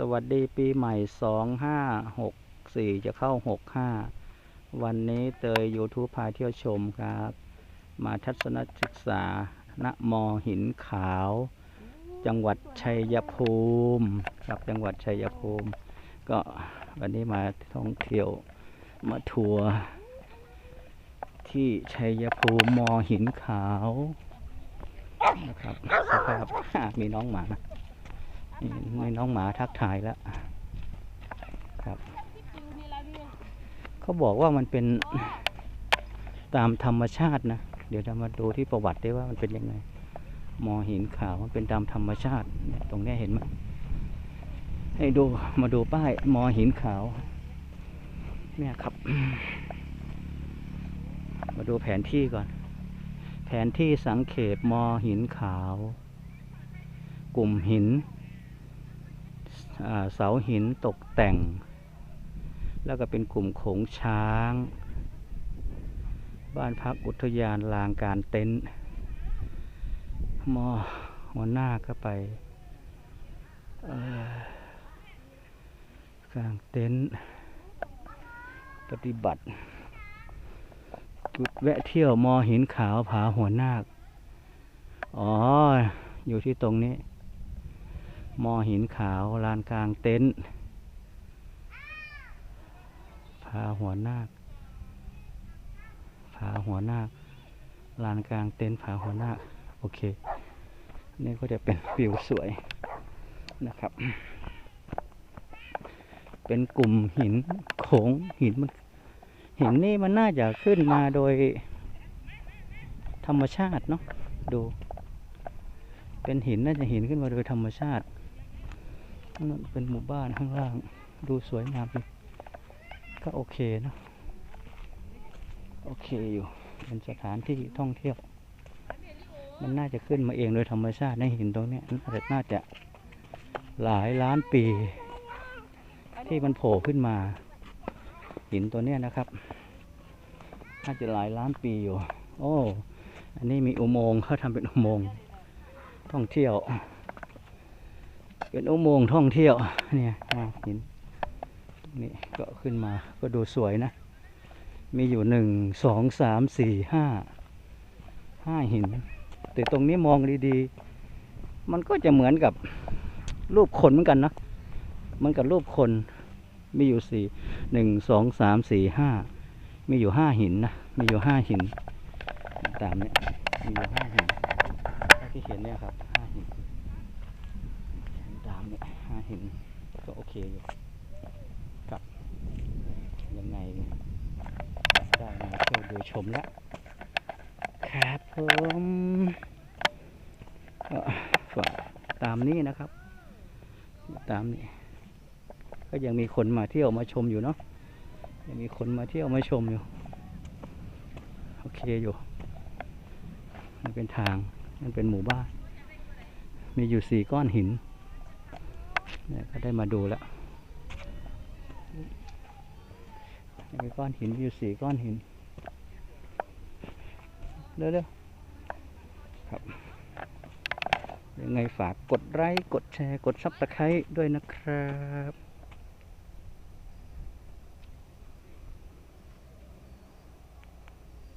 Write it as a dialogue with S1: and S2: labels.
S1: สวัสดีปีใหม่สองห้าหกสี่จะเข้าหกห้าวันนี้เตย YouTube พาเที่ยวชมครับ มาทัศนศึกษาณมอหินขาว จังหวัดชัยภูมิครับจังหวัดชัยภูมิ ก็วันนี้มาท่องเที่ยวมาทัวร์ที่ชัยภูมิมอหินขาวนะครับสภาพมีน้องหมานี่ มีน้องหมาทักทายแล้วครับ เขาบอกว่ามันเป็นตามธรรมชาตินะ เดี๋ยวเรามาดูที่ประวัติได้ว่ามันเป็นยังไง มอหินขาวมันเป็นตามธรรมชาติเนี่ยตรงนี้เห็นไหมให้ดูมาดูป้ายมอหินขาว เนี่ยครับ มาดูแผนที่ก่อน แผนที่สังเขปมอหินขาว กลุ่มหิน เสาหินตกแต่ง แล้วก็เป็นกลุ่มโขงช้าง บ้านพักอุทยานลางการเต็นท์มอหัวหน้าก็ไปกลางเต็นท์ปฏิบัติจุดแวะเที่ยวมอหินขาวผาหัวนาค อ๋อ อยู่ที่ตรงนี้ มอหินขาว ลานกลางเต็นท์พาหัวนาคพาหัวนาคลานกลางเต็นท์พาหัวนาคโอเค นี่ก็จะเป็นวิวสวยนะครับ เป็นกลุ่มหินโขงหินมันหินนี่มันน่าจะขึ้นมาโดยธรรมชาติเนาะดู เป็นหินน่าจะหินขึ้นมาโดยธรรมชาติ นั่นเป็นหมู่บ้านข้างล่าง ดูสวยงามดีก็โอเคนะ โอเคอยู่ เป็นสถานที่ท่องเที่ยว มันน่าจะขึ้นมาเองโดยธรรมชาติในหินตรงนี้น่าจะน่าจะหลายล้านปี ที่มันโผล่ขึ้นมา หินตัวเนี้ยนะครับ น่าจะหลายล้านปีอยู่ โอ้ อันนี้มีอุโมงค์เขาทำเป็นอุโมงค์ท่องเที่ยว เป็นอุโมงค์ท่องเที่ยวเนี่ยหินนี้ก็ขึ้นมาก็ดูสวยนะ มีอยู่หนึ่งสองสามสี่ห้าห้าหิน แต่ตรงนี้มองดีๆ มันก็จะเหมือนกับรูปคนเหมือนกันนะเหมือนกับรูปคนมีอยู่สี่หนึ่งสองสามสี่ห้ามีอยู่ห้าหินนะ มีอยู่ห้าหิน ตามเนี้ยมีอยู่ห้าหินที่เห็นเนี่ยครับห้าหิน ตาม เห้าหินก็โอเคอยู่กับยังไงได้มาเที่ยวดูชมแล้วครับผมก็ฝากตามนี้นะครับ ตามนี้ ก็ยังมีคนมาเที่ยวมาชมอยู่เนาะยังมีคนมาเที่ยวมาชมอยู่ โอเคอยู่มันเป็นทางมันเป็นหมู่บ้าน มีอยู่สี่ก้อนหิน เนี่ยก็ได้มาดูแล้วมีก้อนหินอยู่สี่ก้อนหิน เร็วๆครับ ยังไงฝากกดไลค์กดแชร์กดซับสไครต์ด้วยนะครับ